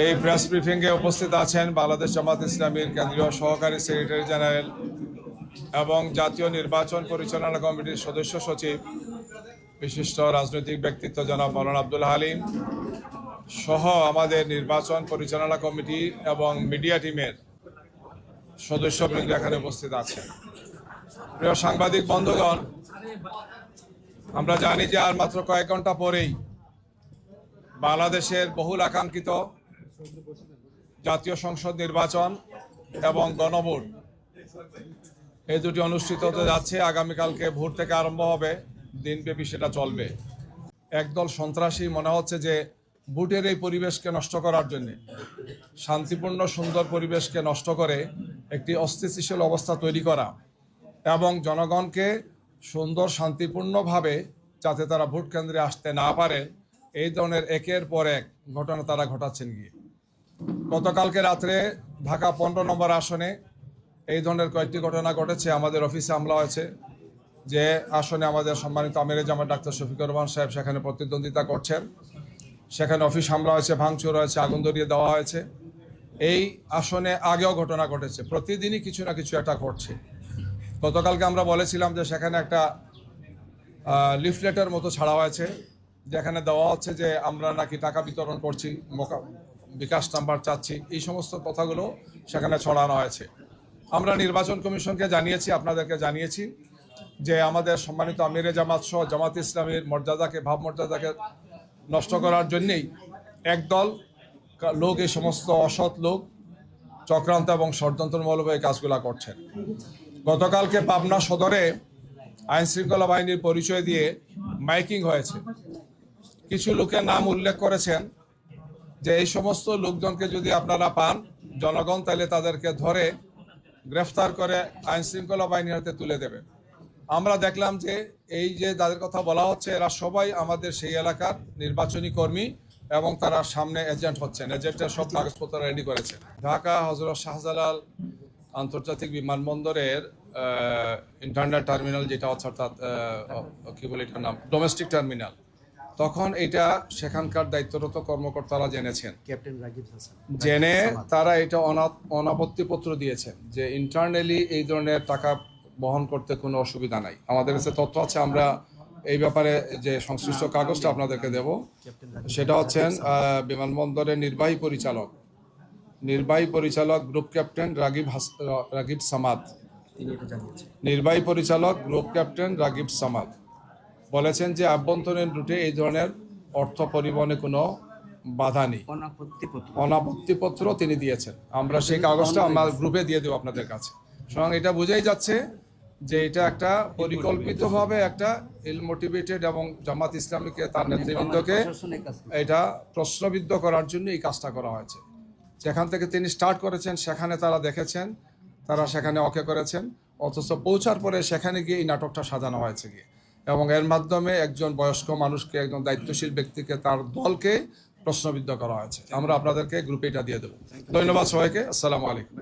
এই প্রেস ব্রিফিংয়ে উপস্থিত আছেন বাংলাদেশ জামাত ইসলামীর কেন্দ্রীয় সহকারী সেক্রেটারি জেনারেল এবং জাতীয় নির্বাচন পরিচালনা কমিটির সদস্য সচিব, বিশিষ্ট রাজনৈতিক ব্যক্তিত্ব জনাব মৌলানা আব্দুল হালিম সহ আমাদের নির্বাচন পরিচালনা কমিটি এবং মিডিয়া টিমের সদস্যবৃন্দ এখানে উপস্থিত আছেন। প্রিয় সাংবাদিক বন্ধুগণ, আমরা জানি যে আর মাত্র কয়েক ঘণ্টা পরেই বাংলাদেশের বহুল আকাঙ্ক্ষিত জাতীয় সংসদ নির্বাচন এবং গণভোট। এই দুটি অনুষ্ঠিত হতে যাচ্ছে, আগামীকালকে ভোট থেকে আরম্ভ হবে, দিনব্যাপী সেটা চলবে। একদল সন্ত্রাসী মনে হচ্ছে যে ভোটের এই পরিবেশকে নষ্ট করার জন্য, শান্তিপূর্ণ, সুন্দর পরিবেশকে নষ্ট করে একটি অস্থিতিশীল অবস্থা তৈরি করা এবং জনগণকে সুন্দর, শান্তিপূর্ণভাবে যাতে তারা ভোট কেন্দ্রে আসতে না পারে, এই ধরনের একের পর এক ঘটনা তারা ঘটাচ্ছেন গিয়ে। গতকালকে রাত্রে ঢাকা পনেরো নম্বর আসনে এই ধরনের কয়েকটি ঘটনা ঘটেছে। আমাদের অফিসে হামলা হয়েছে। যে আসনে আমাদের সম্মানিত আমিরে জামাত ডাক্তার শফিকুর রহমান সাহেব সেখানে প্রতিদ্বন্দ্বিতা করছেন। সেখানে অফিস হামলা হয়েছে, ভাঙচুর হয়েছে, আগুন ধরিয়ে দেওয়া হয়েছে। এই আসনে আগেও ঘটনা ঘটেছে। প্রতিদিনই কিছু না কিছু একটা ঘটছে। গতকালকে আমরা বলেছিলাম যে সেখানে একটা লিফলেটের মতো ছাড়া হয়েছে। যেখানে দেওয়া হচ্ছে যে আমরা নাকি টাকা বিতরণ করছি বিকাশ নাম্বার চাচ্ছি। এই সমস্ত কথাগুলো সেখানে ছড়ানো হয়েছে আমরা নির্বাচন কমিশনকে জানিয়েছি, আপনাদেরকে জানিয়েছি যে আমাদের সম্মানিত আমিরে জামাত সহ জামাত ইসলামের মর্যাদাকে ভাবমর্যাদাকে নষ্ট করার জন্যেই একদল লোক, এই সমস্ত অসৎ লোক চক্রান্ত এবং ষড়যন্ত্রমূলক এই কাজগুলা করছেন। গতকালকে পাবনা সদরে আইন শৃঙ্খলা বাহিনীর পরিচয় দিয়ে মাইকিং হয়েছে। কিছু লোকের নাম উল্লেখ করেছেন। যে এই সমস্ত লোকজনকে যদি আপনারা পান, জনগণ তাহলে তাদেরকে ধরে গ্রেফতার করে আইন শৃঙ্খলা বাহিনীর হাতে তুলে দেবে। আমরা দেখলাম যে এই যে যাদের কথা বলা হচ্ছে, এরা সবাই আমাদের সেই এলাকার নির্বাচনী কর্মী এবং তারা সামনে এজেন্ট হচ্ছেন। এজেন্টের সব কাগজপত্র রেডি করেছে। ঢাকা হজরত শাহজালাল আন্তর্জাতিক বিমানবন্দরের ইন্টারনেট টার্মিনাল যেটা অর্থাৎ কি বলে এটার নাম? ডোমেস্টিক টার্মিনাল তখন এটা সেখানকার দায়িত্বরত কর্মকর্তারা জেনেছেন। ক্যাপ্টেন রাগিব হাসান। জেনে তারা এটা অনা- অনাপত্তিপত্র দিয়েছেন যে ইন্টারনালি এই ধরনের টাকা বহন করতে কোনো অসুবিধা নাই। আমাদের কাছে তথ্য আছে আমরা এই ব্যাপারে যে সংশ্লিষ্ট কাগজটা আপনাদেরকে দেব। সেটা হচ্ছেন বিমানবন্দরের নির্বাহী পরিচালক। নির্বাহী পরিচালক গ্রুপ ক্যাপ্টেন রাগিব রাগিব সামাদ। নির্বাহী পরিচালক গ্রুপ ক্যাপ্টেন রাগিব সামাদ। বলেছেন যে আভ্যন্তরীণ রুটে এই ধরনের অর্থ পরিবহনে কোনো বাধা নেই। অনাপত্তিপত্র। তিনি দিয়েছেন। আমরা সেই কাগজটা আমরা গ্রুপে দিয়ে দেবো আপনাদের কাছে। সুতরাং এটা বোঝাই যাচ্ছে যে এটা একটা পরিকল্পিতভাবে একটা ইল মোটিভেটেড এবং জামাত ইসলামীকে তার নেতৃবৃন্দকে এটা প্রশ্নবিদ্ধ করার জন্য এই কাজটা করা হয়েছে। যেখান থেকে তিনি স্টার্ট করেছেন সেখানে তারা দেখেছেন তারা সেখানে অকে করেছেন অথচ পৌঁছার পরে সেখানে গিয়ে এই নাটকটা সাজানো হয়েছে গিয়ে। এবং এর মাধ্যমে একজন বয়স্ক মানুষকে, একজন দায়িত্বশীল ব্যক্তিকে তার দলকে প্রশ্নবিদ্ধ করা হয়েছে। আমরা আপনাদেরকে গ্রুপে এটা দিয়ে দেবো। ধন্যবাদ সবাইকে। আসসালামু আলাইকুম।